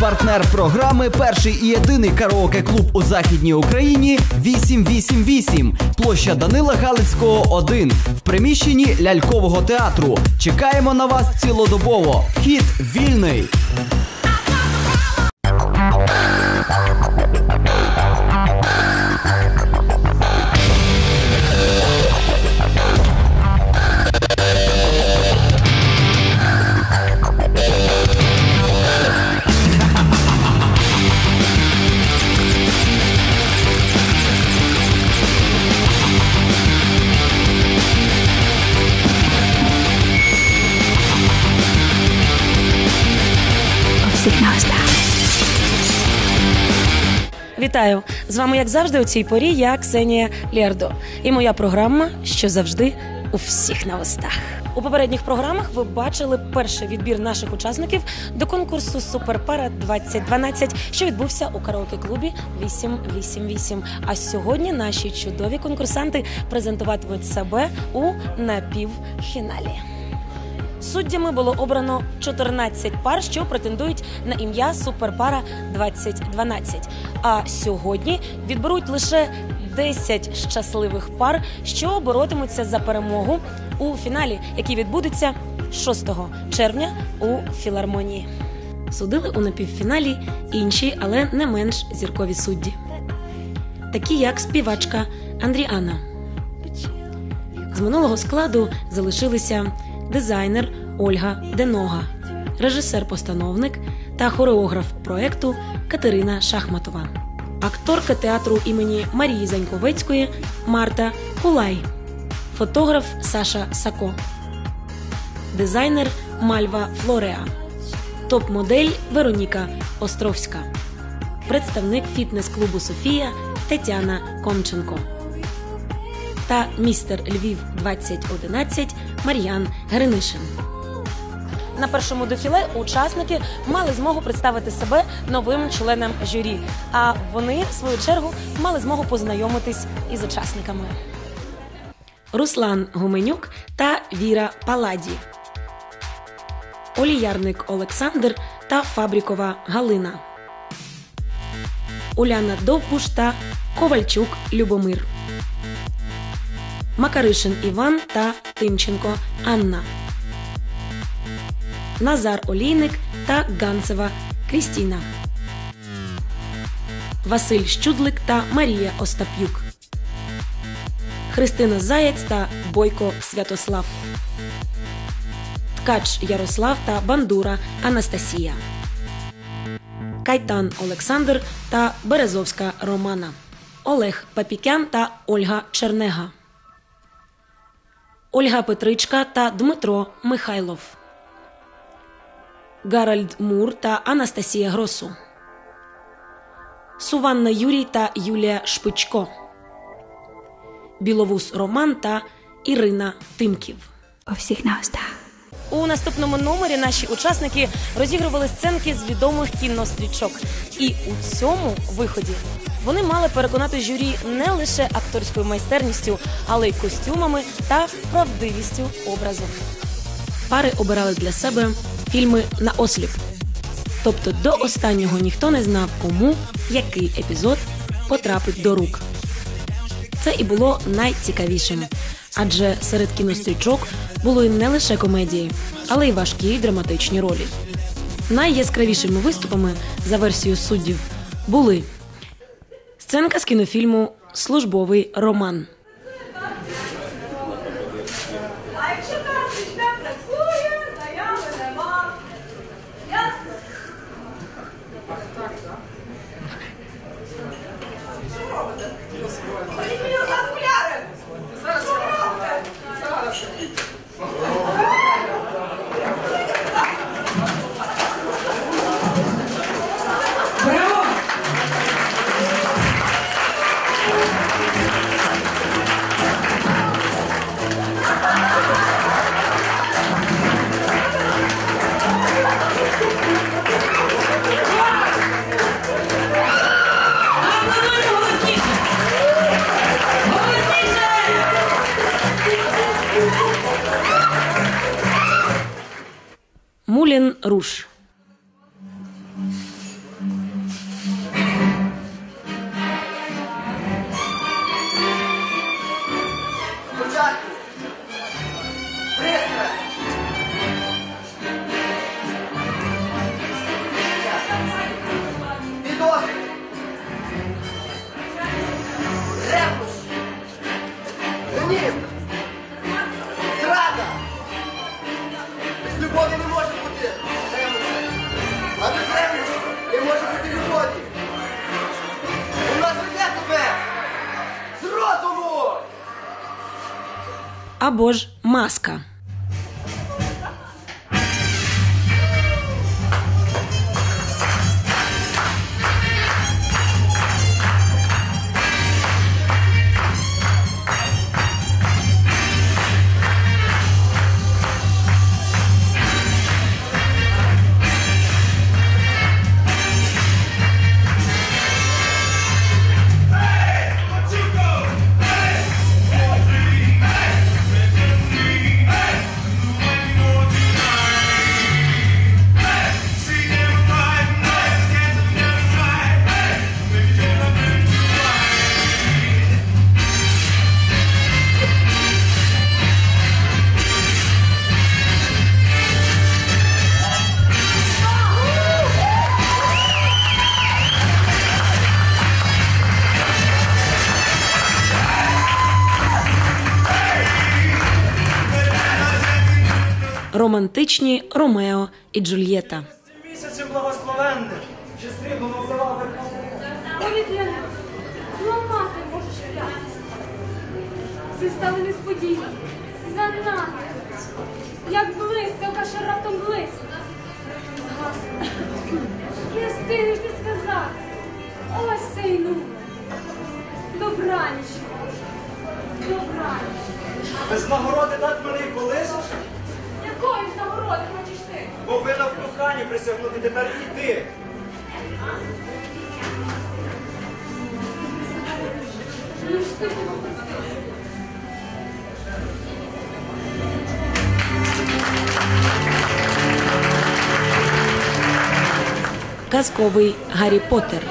Партнер програми перший і єдиний караоке-клуб у західній Україні 888. Площа Данила Галицького 1 в приміщенні лялькового театру. Чекаємо на вас цілодобово. Вхід вільний. Вітаю! З вами, як завжди, у цій порі я Ксенія Лєрдо. І моя програма, що завжди у всіх на устах. У попередніх програмах ви бачили перший відбір наших учасників до конкурсу Суперпара 2012, що відбувся у караоке-клубі 888. А сьогодні наші чудові конкурсанти презентуватимуть себе у напівфіналі. Суддями було обрано 14 пар, що претендують на ім'я Суперпара 2012. А сьогодні відберуть лише 10 щасливих пар, що боротимуться за перемогу у фіналі, який відбудеться 6 червня у філармонії. Судили у напівфіналі інші, але не менш зіркові судді, такі як співачка Андріана. З минулого складу залишилися дизайнер Ольга Денога, режисер-постановник та хореограф проекту Катерина Шахматова, акторка театру імені Марії Заньковецької Марта Кулай, фотограф Саша Сако, дизайнер Мальва Флореа, топ-модель Вероніка Островська, представник фітнес-клубу Софія Тетяна Комченко. Та містер Львів 2011 Мар'ян Гринишин. На першому дефіле учасники мали змогу представити себе новим членам журі. А вони, в свою чергу, мали змогу познайомитись із учасниками. Руслан Гуменюк та Віра Паладі, Оліярник Олександр та Фабрікова Галина, Уляна Довбуш та Ковальчук Любомир. Макаришин Іван та Тимченко Анна, Назар Олійник та Ганцева Крістіна, Василь Щудлик та Марія Остап'юк, Христина Заєць та Бойко Святослав, Ткач Ярослав та Бандура Анастасія, Кайтан Олександр та Березовська Романа, Олег Папікян та Ольга Чернега. Ольга Петричка та Дмитро Михайлов, Гаральд Мур та Анастасія Гросу, Суванна Юрій та Юлія Шпичко, Біловус Роман та Ірина Тимків. У всіх на устах. У наступному номері наші учасники розігрували сценки з відомих кінострічок. І у цьому виході вони мали переконати журі не лише акторською майстерністю, але й костюмами та правдивістю образу. Пари обирали для себе фільми на осліп. Тобто до останнього ніхто не знав, кому який епізод потрапить до рук. Це і було найцікавішим, адже серед кінострічок були не лише комедії, але й важкі драматичні ролі. Найяскравішими виступами за версією суддів були сценка з кінофільму Службовий роман. Руш. Курчак! Або ж маска. Романтичні Ромео і Джульєта. Місяцем благословенним, чи срібло називав Повітряне, зламати можеш п'ять. Це стало несподівано. Занадто. Як блискавка, що раптом блиск. Згасла. Не встигнеш ти сказати. Ось цей номер. Добраніч. Добраніч. Без нагороди так мене і колишеш? Нагороди хочеш ти? Повинна в коханні присягнути тепер і ти. Ну ж ти попросив. Казковий Гаррі Поттер.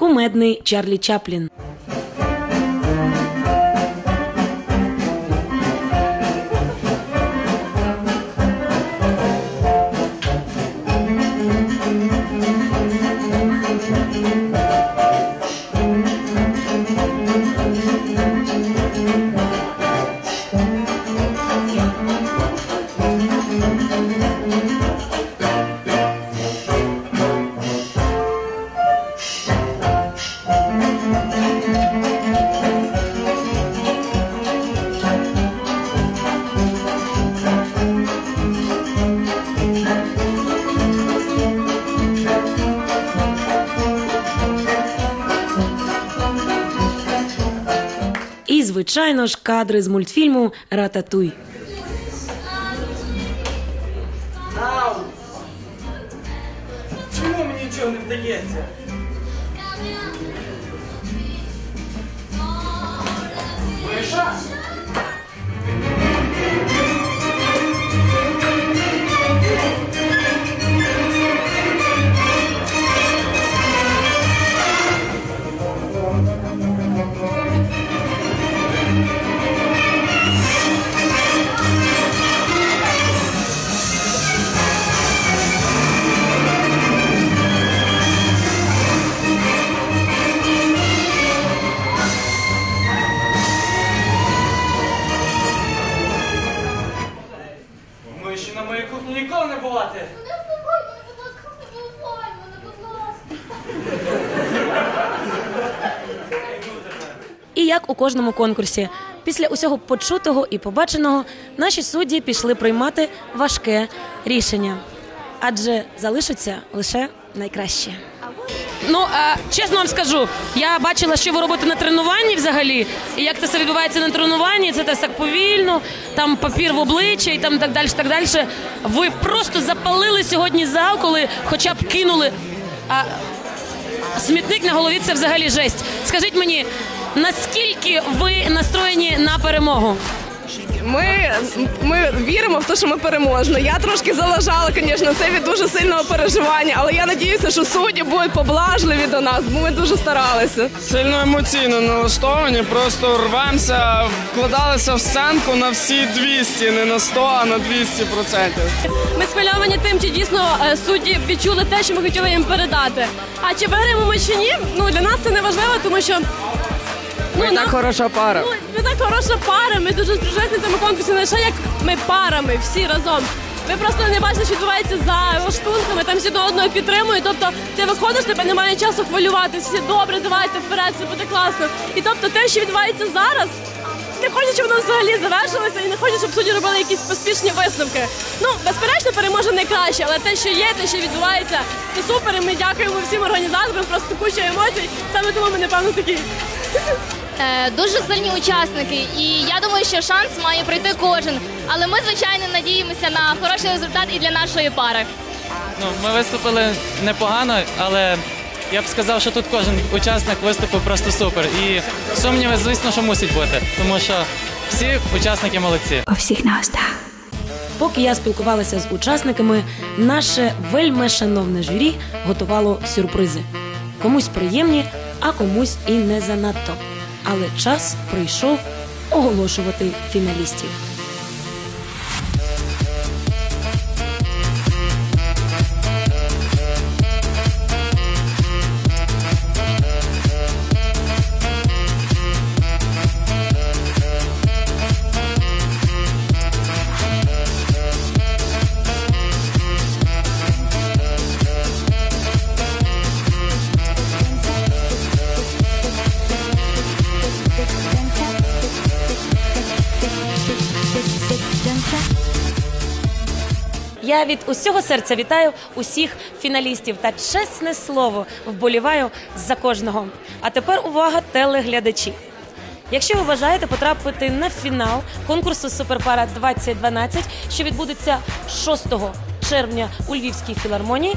Кумедний Чарлі Чаплін. Звичайно ж, кадри з мультфільму Рататуй. Чому мені нічого не вдається? Миша? І як у кожному конкурсі, після усього почутого і побаченого, наші судді пішли приймати важке рішення, адже залишаться лише найкращі. Ну а, чесно вам скажу, я бачила, що ви робите на тренуванні взагалі, і як це все відбувається на тренуванні, це так повільно, там папір в обличчя і там так далі. Так далі. Ви просто запалили сьогодні зал, коли хоча б кинули. А, смітник на голові це взагалі жесть. Скажіть мені, наскільки ви настроєні на перемогу? Ми, ми віримо в те, що ми переможемо. Я трошки залажала, звісно, це від дуже сильного переживання, але я надіюся, що судді будуть поблажливі до нас, бо ми дуже старалися. Сильно емоційно налаштовані, просто рвемося, вкладалися в сценку на всі 200, не на 100, а на 200 процентів. Ми схвильовані тим, чи дійсно е, судді відчули те, що ми хотіли їм передати. А чи виграємо ми чи ні? Ну для нас це не важливо, тому що Ми ну, так нам- хороша пара. Ну, ми так хороша пара. Ми дуже здружилися на цьому конкурсі. Не лише як ми парами, всі разом. Ви просто не бачите, що відбувається за лаштунками, там всі одне одного підтримують. Тобто ти виходиш, тебе немає часу хвилюватися. Всі добре, давайте вперед, все буде класно. І тобто те, що відбувається зараз. Не хочу, щоб воно взагалі завершилося і не хочу, щоб судді робили якісь поспішні висновки. Ну, безперечно, переможе найкраще, але те, що є, те, що відбувається, це супер. І ми дякуємо всім організаторам, просто куча емоцій. Саме тому ми, напевно, такі. Е, Дуже сильні учасники, і я думаю, що шанс має пройти кожен. Але ми, звичайно, надіємося на хороший результат і для нашої пари. Ну, ми виступили непогано, але я б сказав, що тут кожен учасник виступив просто супер. І сумніви, звісно, що мусять бути, тому що всі учасники молодці. Поки я спілкувалася з учасниками, наше вельми шановне журі готувало сюрпризи. Комусь приємні, а комусь і не занадто. Але час прийшов оголошувати фіналістів. Я від усього серця вітаю усіх фіналістів та чесне слово вболіваю за кожного. А тепер увага, телеглядачі. Якщо ви бажаєте потрапити на фінал конкурсу Суперпара 2012, що відбудеться 6 червня у Львівській філармонії,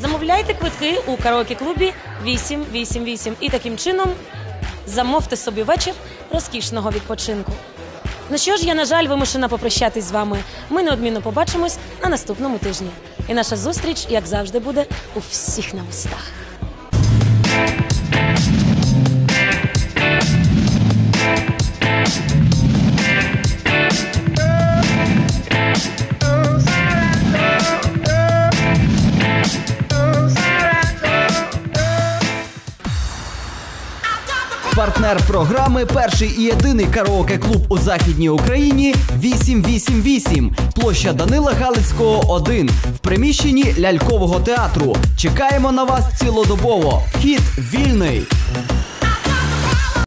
замовляйте квитки у караоке-клубі 888 і таким чином замовте собі вечір розкішного відпочинку. Ну що ж, я, на жаль, вимушена попрощатись з вами. Ми неодмінно побачимось на наступному тижні. І наша зустріч, як завжди, буде у всіх на устах. Партнер програми перший і єдиний караоке-клуб у західній Україні 888. Площа Данила Галицького 1 в приміщенні лялькового театру. Чекаємо на вас цілодобово. Вхід вільний.